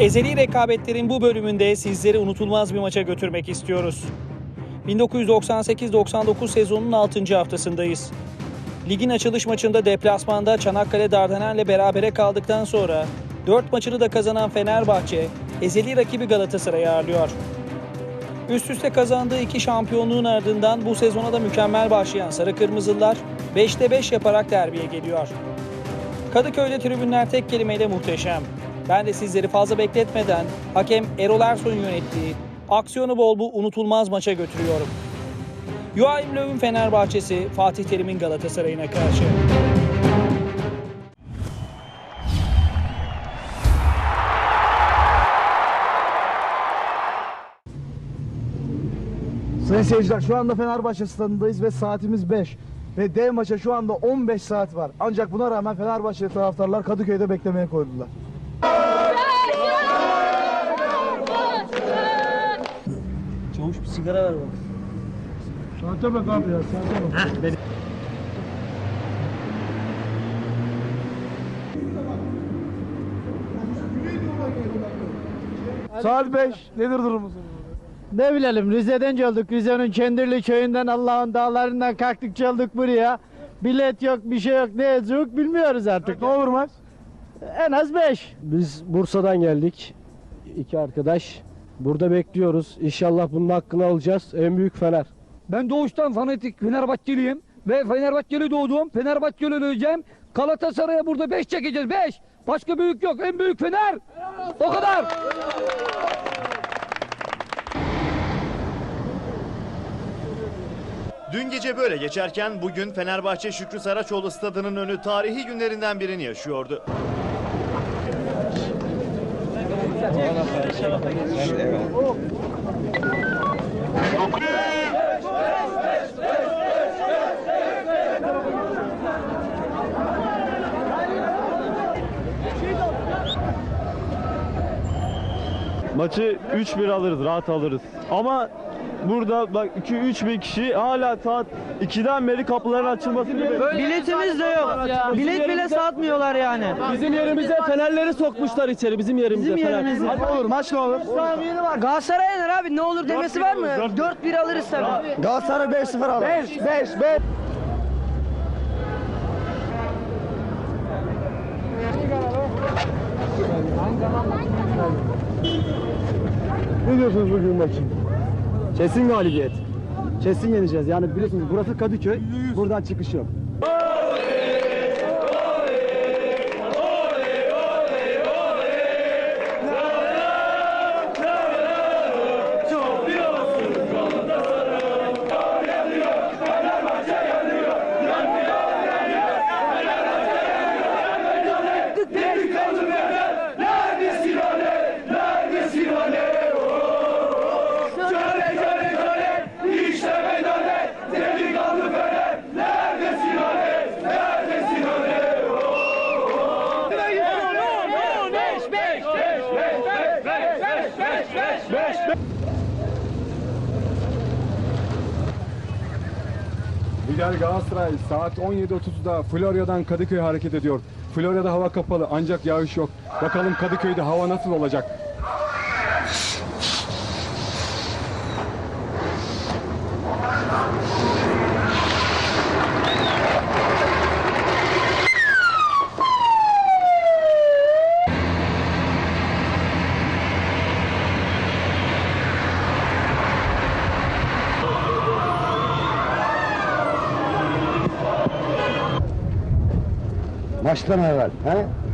Ezeli rekabetlerin bu bölümünde sizleri unutulmaz bir maça götürmek istiyoruz. 1998-99 sezonunun 6. haftasındayız. Ligin açılış maçında deplasmanda Çanakkale Dardanel'le berabere kaldıktan sonra 4 maçını da kazanan Fenerbahçe, ezeli rakibi Galatasaray'ı ağırlıyor. Üst üste kazandığı iki şampiyonluğun ardından bu sezona da mükemmel başlayan Sarı Kırmızılar 5'te 5 yaparak derbiye geliyor. Kadıköy'de tribünler tek kelimeyle muhteşem. Ben de sizleri fazla bekletmeden hakem Erol Ersoy'un yönettiği aksiyonu bol bu unutulmaz maça götürüyorum. Joachim Löw'ün Fenerbahçesi Fatih Terim'in Galatasaray'ına karşı. Sayın seyirciler şu anda Fenerbahçe stadındayız ve saatimiz 5. Ve dev maça şu anda 15 saat var. Ancak buna rağmen Fenerbahçe taraftarlar Kadıköy'de beklemeye koydular. Çavuş bir sigara ver bak. Saate bak abi ya saate bak. Saat 5. Nedir durumumuz? Ne bilelim Rize'den geldik. Rize'nin Kendirli köyünden Allah'ın dağlarından kalktık geldik buraya. Bilet yok bir şey yok ne yazıyor bilmiyoruz artık. Ne olur maç? En az 5. Biz Bursa'dan geldik. İki arkadaş. Burada bekliyoruz. İnşallah bunun hakkını alacağız. En büyük Fener. Ben doğuştan fanatik Fenerbahçeliyim ve Fenerbahçeli doğdum. Fenerbahçeli öleceğim. Galatasaray'a burada 5 çekeceğiz 5. Başka büyük yok. En büyük Fener. O kadar. Dün gece böyle geçerken bugün Fenerbahçe Şükrü Saraçoğlu stadının önü tarihi günlerinden birini yaşıyordu. Maçı 3-1 alırız, rahat alırız. Ama burada bak 2-3 bin kişi hala saat 2'den beri kapıların açılmasını bekliyor. Biletimiz de yok. Bilet bile satmıyorlar yani. Bizim yerimize fenerleri sokmuşlar içeri, bizim yerimize. Bizim yerimize. Ne olur maç ne olur? Galatasaray yener abi ne olur demesi var mı? 4-1 alırız tabii. Galatasaray 5-0 alır. 5 5 5. Ne diyorsunuz bugün maç için? Kesin galibiyet. Kesin yeneceğiz. Yani biliyorsunuz burası Kadıköy. Buradan çıkış yok. Lider Galatasaray saat 17.30'da Florya'dan Kadıköy hareket ediyor. Florya'da hava kapalı ancak yağış yok. Bakalım Kadıköy'de hava nasıl olacak? Maçtan evvel. He?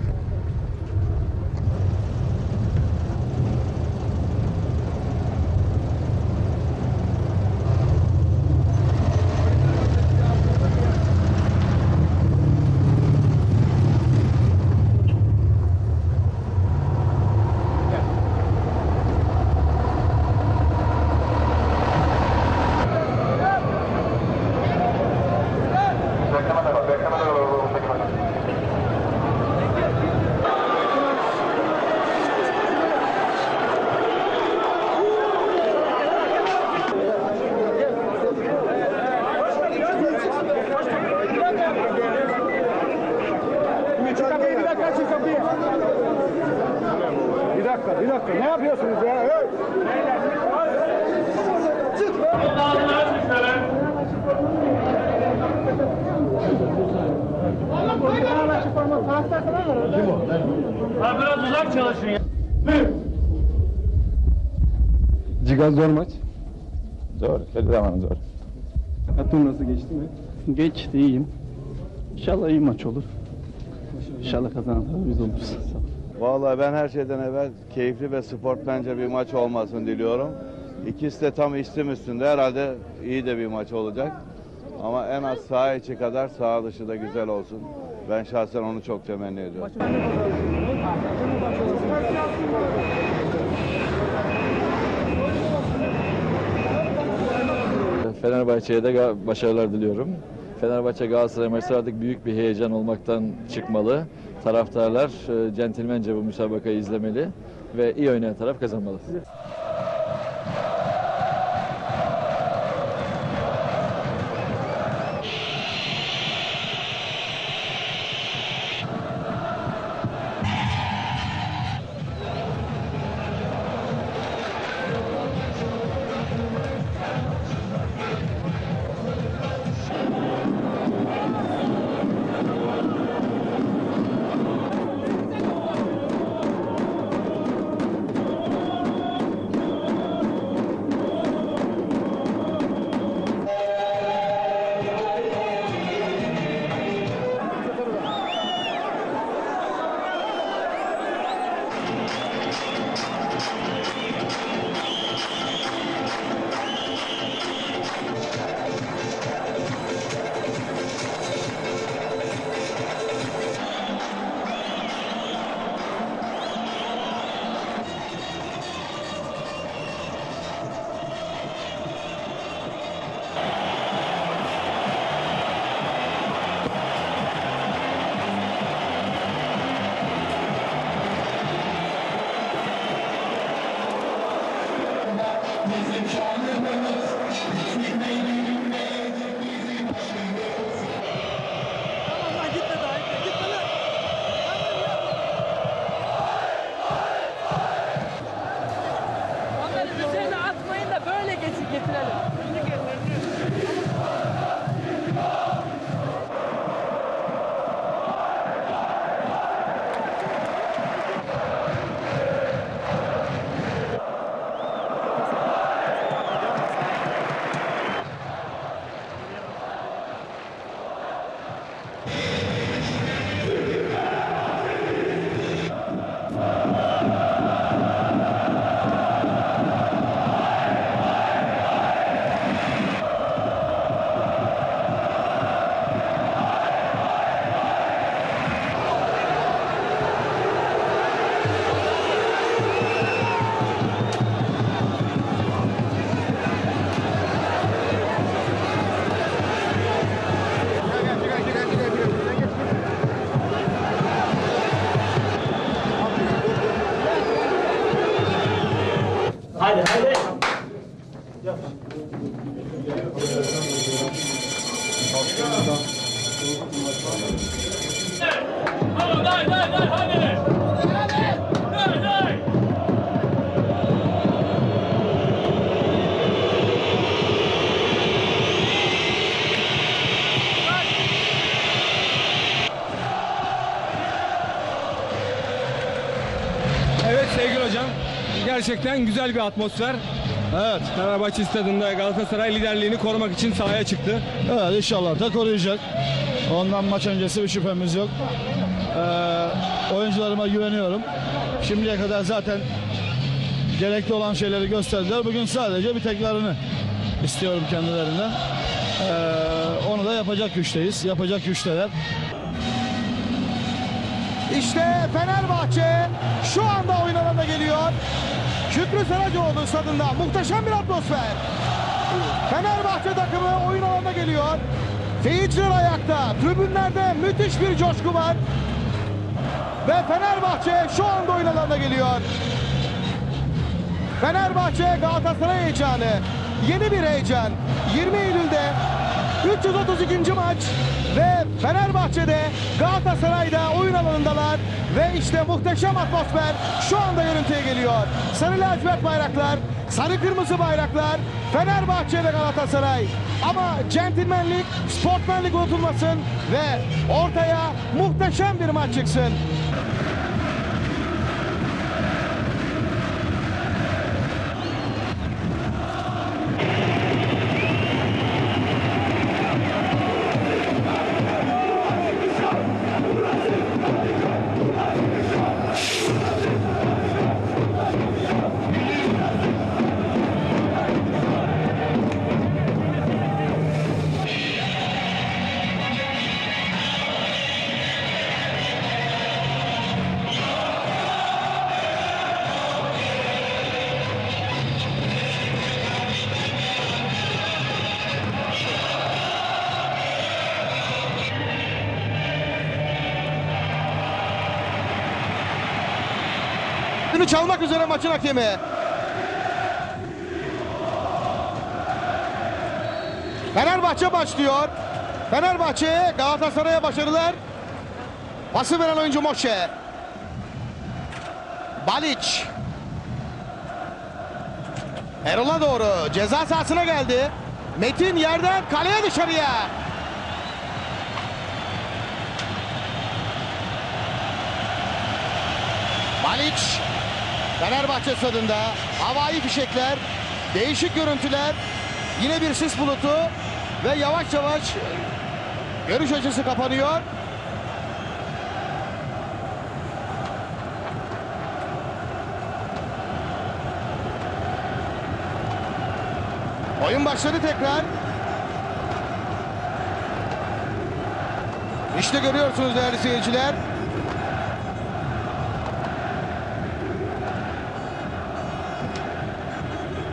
Cigaz zor maç. Zor, her zaman zor. Hatun nasıl geçti mi? Geçti, iyiyim. İnşallah iyi maç olur. İnşallah kazanan taraf biz oluruz. Vallahi ben her şeyden evvel keyifli ve sportmence bir maç olmasını diliyorum. İkisi de tam istim üstünde. Herhalde iyi de bir maç olacak. Ama en az saha içi kadar saha dışı da güzel olsun. Ben şahsen onu çok temenni ediyorum. Fenerbahçe'ye de başarılar diliyorum. Fenerbahçe Galatasaray maçı artık büyük bir heyecan olmaktan çıkmalı. Taraftarlar e, centilmence bu müsabakayı izlemeli ve iyi oynayan taraf kazanmalı. Gerçekten güzel bir atmosfer. Evet. Fenerbahçe stadında Galatasaray liderliğini korumak için sahaya çıktı. Evet inşallah da koruyacak. Ondan maç öncesi bir şüphemiz yok. Ee, oyuncularıma güveniyorum. Şimdiye kadar zaten gerekli olan şeyleri gösterdiler. Bugün sadece bir tekrarını istiyorum kendilerinden. Ee, onu da yapacak güçteyiz. Yapacak güçteler. İşte Fenerbahçe şu anda oyun alanına geliyor. Şükrü Saracoğlu stadında muhteşem bir atmosfer. Fenerbahçe takımı oyun alanına geliyor. Seyirciler ayakta. Tribünlerde müthiş bir coşku var. Ve Fenerbahçe şu anda oyun alanına geliyor. Fenerbahçe Galatasaray heyecanı. Yeni bir heyecan. 20 Eylül'de 332. maç ve Fenerbahçe'de Galatasaray'da alanındalar ve işte muhteşem atmosfer şu anda görüntüye geliyor. Sarı lacivert bayraklar, sarı kırmızı bayraklar, Fenerbahçe ve Galatasaray. Ama centilmenlik, sportmenlik unutulmasın ve ortaya muhteşem bir maç çıksın. Ünü çalmak üzere maçın hakemi. Fenerbahçe başlıyor. Fenerbahçe Galatasaray'a başarılar. Pası veren oyuncu Moşe. Baliç. Erol'a doğru ceza sahasına geldi. Metin yerden kaleye dışarıya. Baliç Fenerbahçe stadında havai fişekler, değişik görüntüler, yine bir sis bulutu ve yavaş yavaş görüş açısı kapanıyor. Oyun başladı tekrar. İşte görüyorsunuz değerli seyirciler.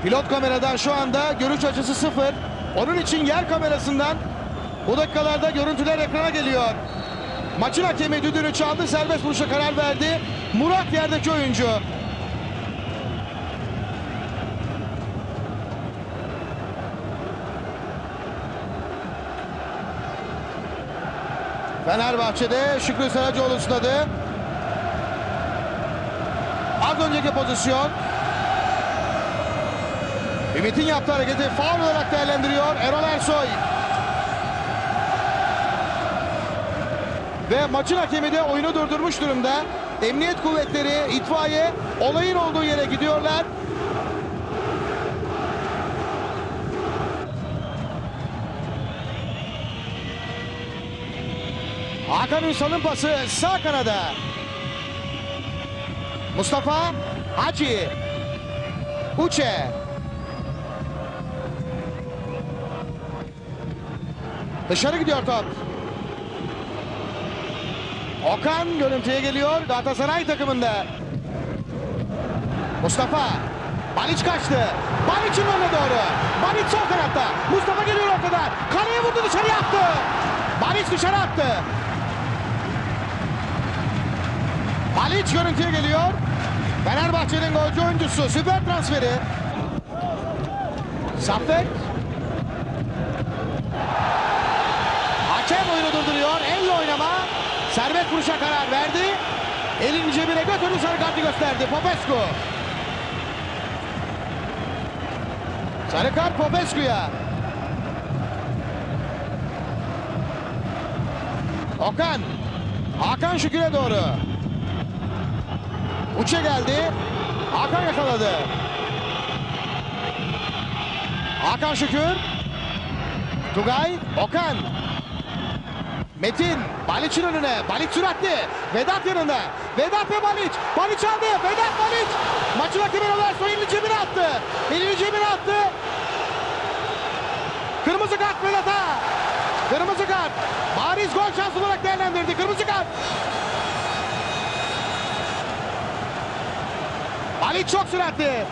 Pilot kameradan şu anda görüş açısı sıfır. Onun için yer kamerasından bu dakikalarda görüntüler ekrana geliyor. Maçın hakemi düdüğünü çaldı, serbest vuruşa karar verdi. Murat yerdeki oyuncu. Fenerbahçe'de Şükrü Saracoğlu stadı. Az önceki pozisyon. Ümit'in yaptığı hareketi faul olarak değerlendiriyor Erol Ersoy. Ve maçın hakemi de oyunu durdurmuş durumda. Emniyet kuvvetleri, itfaiye olayın olduğu yere gidiyorlar. Hakan Ünsal'ın pası sağ kanada. Mustafa Hacı. Uçe. Dışarı gidiyor top. Okan görüntüye geliyor Galatasaray takımında. Mustafa. Baliç kaçtı. Baliç'in önüne doğru. Baliç sol kanatta. Mustafa geliyor ortadan. Kaleye vurdu dışarı attı. Baliç dışarı attı. Baliç görüntüye geliyor. Fenerbahçe'nin golcü oyuncusu. Süper transferi. Zafer. Hakem oyunu durduruyor. Elle oynama. Serbest vuruşa karar verdi. Elini cebine götürdü sarı kartı gösterdi. Popescu. Sarı kart Popescu'ya. Okan. Hakan Şükür'e doğru. Uç'a geldi. Hakan yakaladı. Hakan Şükür. Tugay. Okan. Metin Baliç'in önüne. Baliç süratli. Vedat yanında. Vedat ve Baliç. Baliç aldı. Vedat Baliç. Maçın hakemi Roberto elini cebine attı. Elini cebine attı. Kırmızı kart Vedat'a. Kırmızı kart. Bariz gol şansı olarak değerlendirdi. Kırmızı kart. Baliç çok süratli.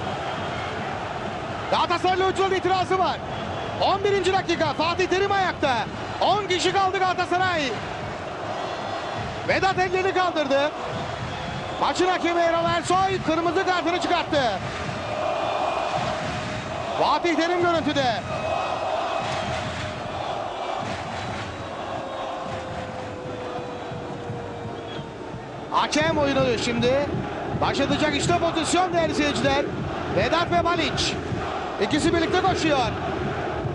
Galatasaraylı oyuncuların itirazı var. 11. dakika Fatih Terim ayakta. 10 kişi kaldı Galatasaray. Vedat ellerini kaldırdı. Maçın hakemi Erol Ersoy kırmızı kartını çıkarttı. Fatih Terim görüntüde. Hakem oyunu şimdi. Başlatacak işte pozisyon değerli seyirciler. Vedat ve Balic. İkisi birlikte koşuyor.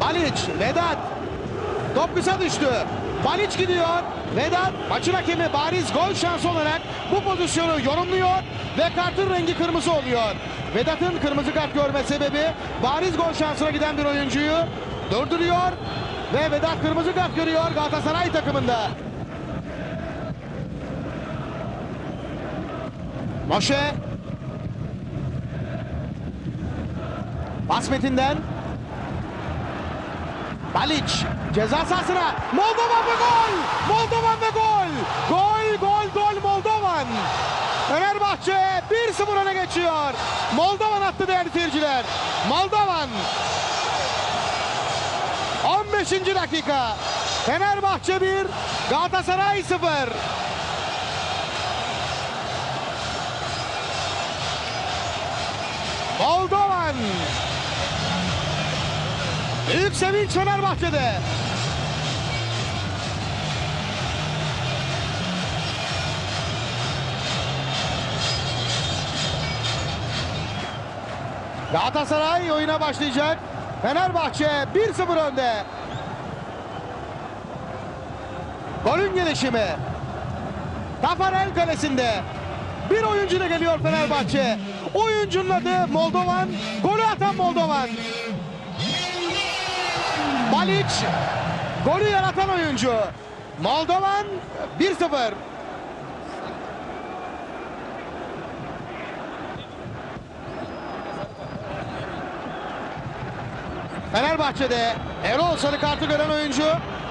Baliç, Vedat. Top kısa düştü. Baliç gidiyor. Vedat maçın hakemi bariz gol şansı olarak bu pozisyonu yorumluyor ve kartın rengi kırmızı oluyor. Vedat'ın kırmızı kart görme sebebi bariz gol şansına giden bir oyuncuyu durduruyor ve Vedat kırmızı kart görüyor Galatasaray takımında. Moşe Pas Baliç ceza sahasına Moldovan ve gol! Moldovan ve gol! Gol, gol, gol Moldovan! Fenerbahçe 1-0 öne geçiyor. Moldovan attı değerli seyirciler. Moldovan 15. dakika. Fenerbahçe 1, Galatasaray 0. Moldovan. Büyük sevinç Fenerbahçe'de. Galatasaray oyuna başlayacak. Fenerbahçe 1-0 önde. Golün gelişimi. Tafarel kalesinde. Bir oyuncuyla geliyor Fenerbahçe. Oyuncunun adı Moldovan. Golü atan Moldovan. Balic golü yaratan oyuncu. Moldovan 1-0. Fenerbahçe'de Erol sarı kartı gören oyuncu.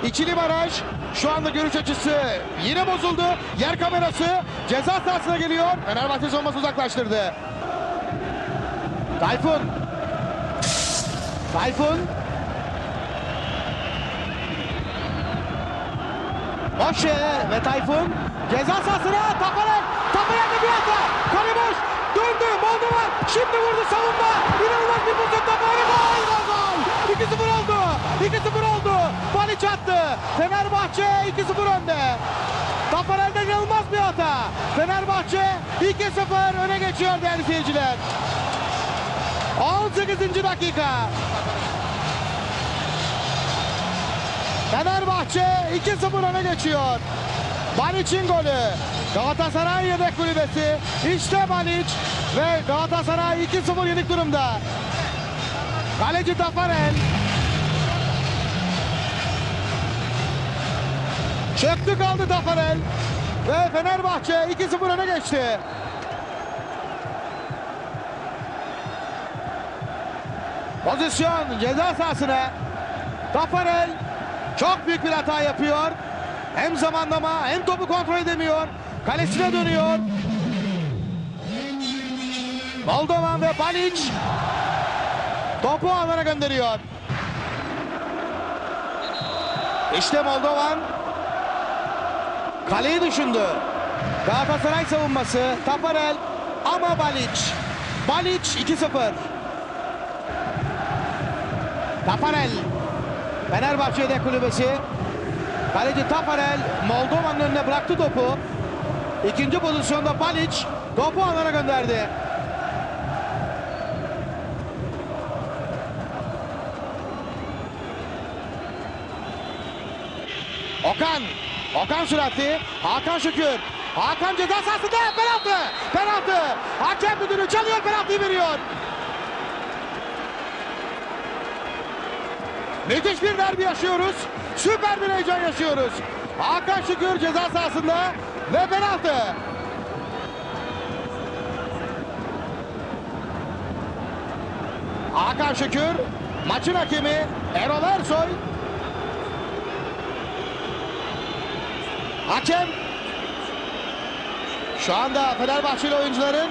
İkili baraj. Şu anda görüş açısı yine bozuldu. Yer kamerası ceza sahasına geliyor. Fenerbahçe savunması uzaklaştırdı. Tayfun. Tayfun. Moşe ve Tayfun ceza sahasına Tafarel. Tafarel'de bir hata. Kale boş. Döndü Moldova. Şimdi vurdu savunma. İnanılmaz bir pozisyon Tafarel. Gol gol gol. 2-0 oldu. 2-0 oldu. Baliç attı. Fenerbahçe 2-0 önde. Tafarel'de inanılmaz bir hata. Fenerbahçe 2-0 öne geçiyor değerli seyirciler. 18. dakika. Fenerbahçe 2-0 öne geçiyor. Balic'in golü. Galatasaray yedek kulübesi. İşte Balic ve Galatasaray 2-0 yenik durumda. Kaleci Tafarel. Çöktü kaldı Tafarel. Ve Fenerbahçe 2-0 öne geçti. Pozisyon ceza sahasına. Tafarel çok büyük bir hata yapıyor. Hem zamanlama hem topu kontrol edemiyor. Kalesine dönüyor. Moldovan ve Balic topu alana gönderiyor. İşte Moldovan kaleyi düşündü. Galatasaray savunması Tafarel ama Balic. Balic 2-0. Tafarel Fenerbahçe'de kulübesi. Kaleci Tafarel Moldova'nın önüne bıraktı topu. İkinci pozisyonda Balic topu alana gönderdi. Okan. Okan süratli. Hakan Şükür. Hakan ceza sahasında penaltı. Penaltı. Hakem müdürü çalıyor penaltıyı veriyor. Müthiş bir derbi yaşıyoruz. Süper bir heyecan yaşıyoruz. Hakan Şükür ceza sahasında ve penaltı. Hakan Şükür maçın hakemi Erol Ersoy. Hakem şu anda Fenerbahçeli oyuncuların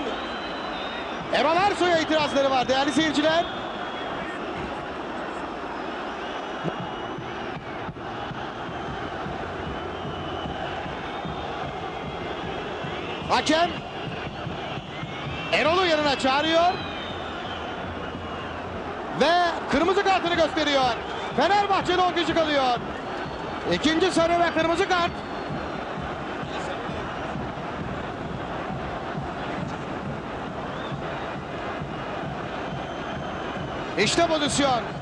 Erol Ersoy'a itirazları var değerli seyirciler. Hakem Erol'u yanına çağırıyor. Ve kırmızı kartını gösteriyor. Fenerbahçe'de 10 kişi kalıyor. İkinci sarı ve kırmızı kart. İşte pozisyon.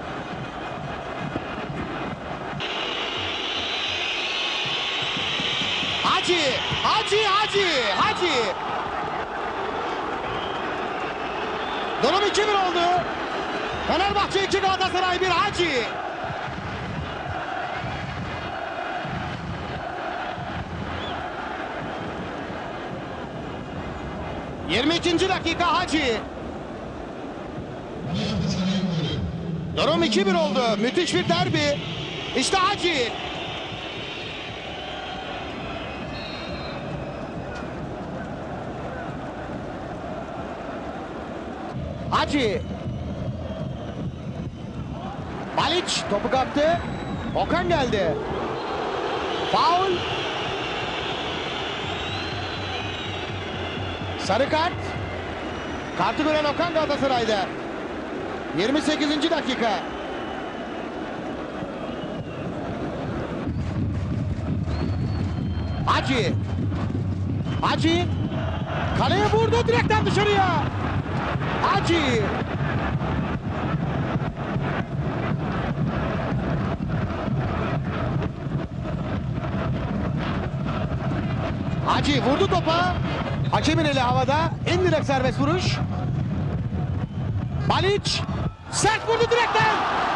Durum 2-1 oldu. Fenerbahçe 2 Galatasaray 1 Hacı. Yirmi ikinci dakika Hacı. Durum 2-1 oldu. Müthiş bir derbi. İşte Hacı. Hacı. Baliç topu kaptı. Okan geldi. Faul. Sarı kart. Kartı gören Okan Galatasaray'da. 28. dakika. Hacı. Hacı. Kaleye vurdu direkten dışarıya. Hacı. Hacı vurdu topa. Hakemin eli havada. İndirek serbest vuruş. Baliç. Sert vurdu direkten.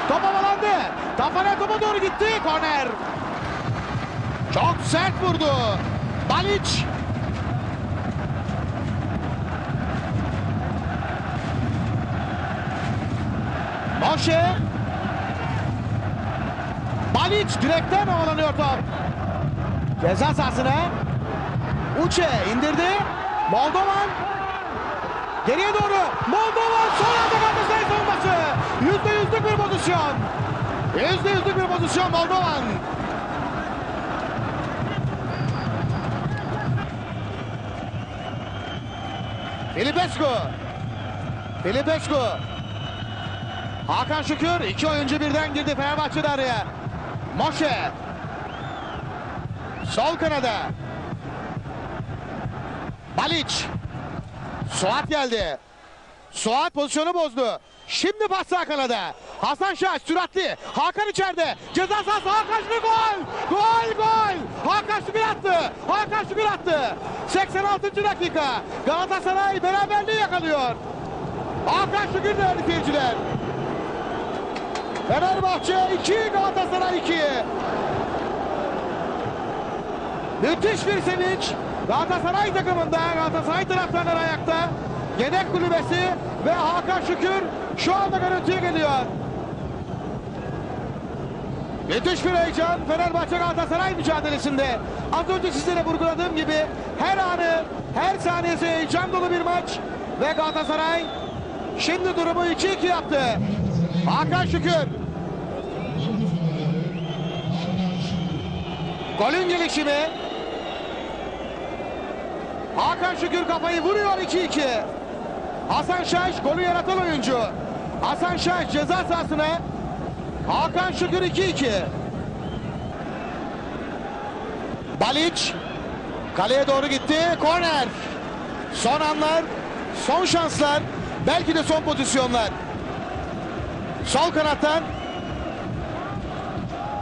Top havalandı. Tafarel topa doğru gitti. Korner. Çok sert vurdu. Baliç. Moşe. Baliç direkten havalanıyor top. Ceza sahasına. Uçe indirdi. Moldovan. Geriye doğru. Moldovan son anda Galatasaray savunması. Yüzde yüzlük bir pozisyon. Yüzde yüzlük bir pozisyon Moldovan. Filipescu. Filipescu. Hakan Şükür iki oyuncu birden girdi Fenerbahçe'de araya. Moşe. Sol kanada. Baliç. Suat geldi. Suat pozisyonu bozdu. Şimdi pas sağ kanada. Hasan Şaş süratli. Hakan içeride. Ceza sahası Hakan Şükür gol. Gol gol. Hakan Şükür attı. Hakan Şükür attı. 86. dakika. Galatasaray beraberliği yakalıyor. Hakan Şükür değerli seyirciler. Fenerbahçe 2 Galatasaray 2. Müthiş bir sevinç. Galatasaray takımında Galatasaray taraftarları ayakta. Yedek kulübesi ve Hakan Şükür şu anda görüntüye geliyor. Müthiş bir heyecan Fenerbahçe Galatasaray mücadelesinde. Az önce sizlere vurguladığım gibi her anı, her saniyesi heyecan dolu bir maç. Ve Galatasaray şimdi durumu 2-2 yaptı. Hakan Şükür. Golün gelişimi. Hakan Şükür kafayı vuruyor 2-2. Hasan Şaş golü yaratan oyuncu. Hasan Şaş ceza sahasına. Hakan Şükür 2-2. Baliç kaleye doğru gitti. Korner. Son anlar, son şanslar, belki de son pozisyonlar. Sol kanattan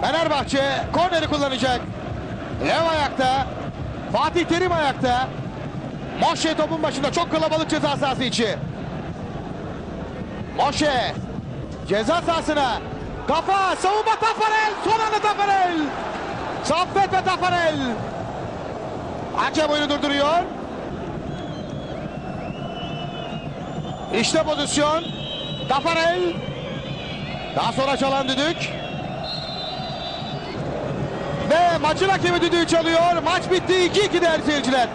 Fenerbahçe korneri kullanacak. Lev ayakta. Fatih Terim ayakta. Moşe topun başında çok kalabalık ceza sahası içi. Moşe ceza sahasına kafa savunma Tafarel son anda Tafarel Saffet ve Tafarel Hakem oyunu durduruyor. İşte pozisyon. Tafarel daha sonra çalan düdük. Ve maçın hakemi düdüğü çalıyor. Maç bitti 2-2 değerli seyirciler.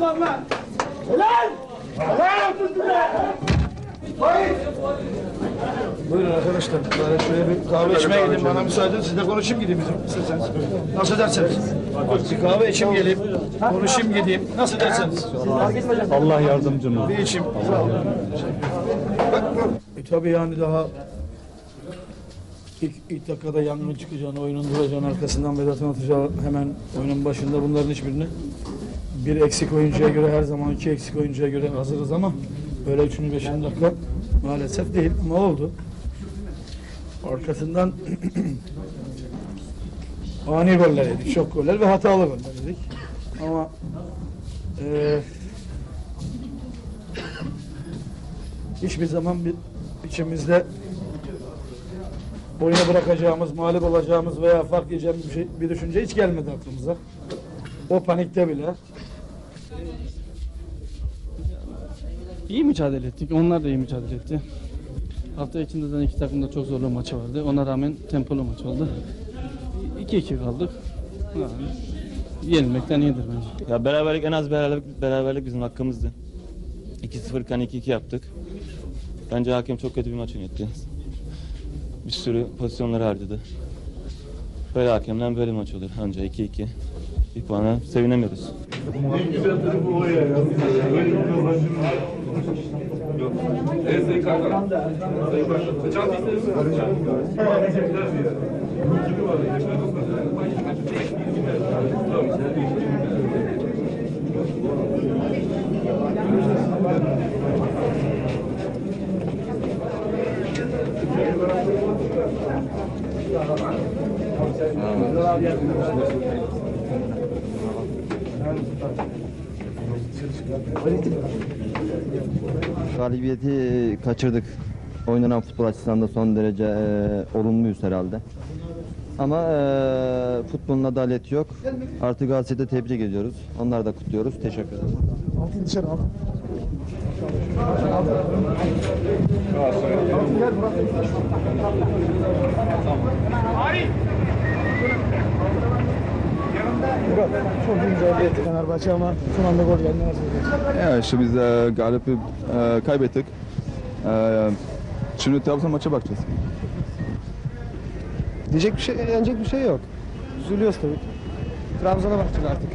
Aslanlar. Helal. Helal olsun. Hayır. Buyurun arkadaşlar. Bari şöyle bir kahve içmeye gidin. Bana müsaade edin. Siz de konuşayım gideyim bizim. isterseniz. Nasıl derseniz? Bir kahve içeyim geleyim. Konuşayım gideyim. Nasıl derseniz? Allah yardımcımız. Bir içeyim. Sağ olun. E, tabii yani daha ilk, ilk dakikada yangın çıkacağını, oyunun duracağını, arkasından Vedat'ın atacağı hemen oyunun başında bunların hiçbirini bir eksik oyuncuya göre her zaman iki eksik oyuncuya göre hazırız ama böyle üçüncü, beşinci dakika maalesef değil ama oldu. Arkasından ani goller yedik, çok goller ve hatalı goller yedik. Ama eee hiçbir zaman bir içimizde oyunu bırakacağımız, mağlup olacağımız veya fark yiyeceğimiz bir, şey, bir düşünce hiç gelmedi aklımıza. O panikte bile İyi mücadele ettik. Onlar da iyi mücadele etti. Hafta içinde zaten iki takım da çok zorlu maçı vardı. Ona rağmen tempolu maç oldu. 2-2 kaldık. Yani yenilmekten iyidir bence. Ya beraberlik en az beraberlik, beraberlik bizim hakkımızdı. 2-0 iken 2-2 yaptık. Bence hakem çok kötü bir maç yönetti. Bir sürü pozisyonları harcadı. Böyle hakemden böyle maç olur. Anca 2-2. Bir puana sevinemiyoruz. En güzel tarafı o ya. Böyle bir kazançım yok. Evet Sayın Kalkan. Sayın Başkan. Kaçan değilsiniz mi? Kaçan değilsiniz. Kimi var? Tamam. Galibiyeti kaçırdık. Oynanan futbol açısından da son derece e, olumluyuz herhalde. Ama e, futbolun adaleti yok. Artık Galatasaray'ı da tebrik ediyoruz. Onları da kutluyoruz. Teşekkür ederim. çok iyi mücadele etti Fenerbahçe ama son anda gol geldi. Ya işte biz de galibi e, kaybettik. E, şimdi Trabzon maça bakacağız. Diyecek bir şey, yenecek bir şey yok. Üzülüyoruz tabii. Trabzon'a bakacak artık.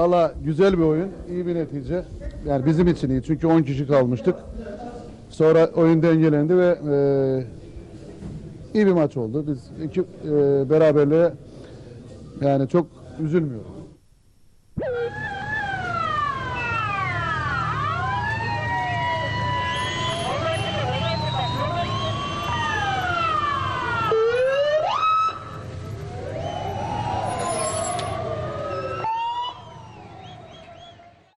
Valla güzel bir oyun, iyi bir netice. Yani bizim için iyi çünkü 10 kişi kalmıştık. Sonra oyun dengelendi ve e, iyi bir maç oldu. Biz iki e, beraberliğe yani çok üzülmüyoruz.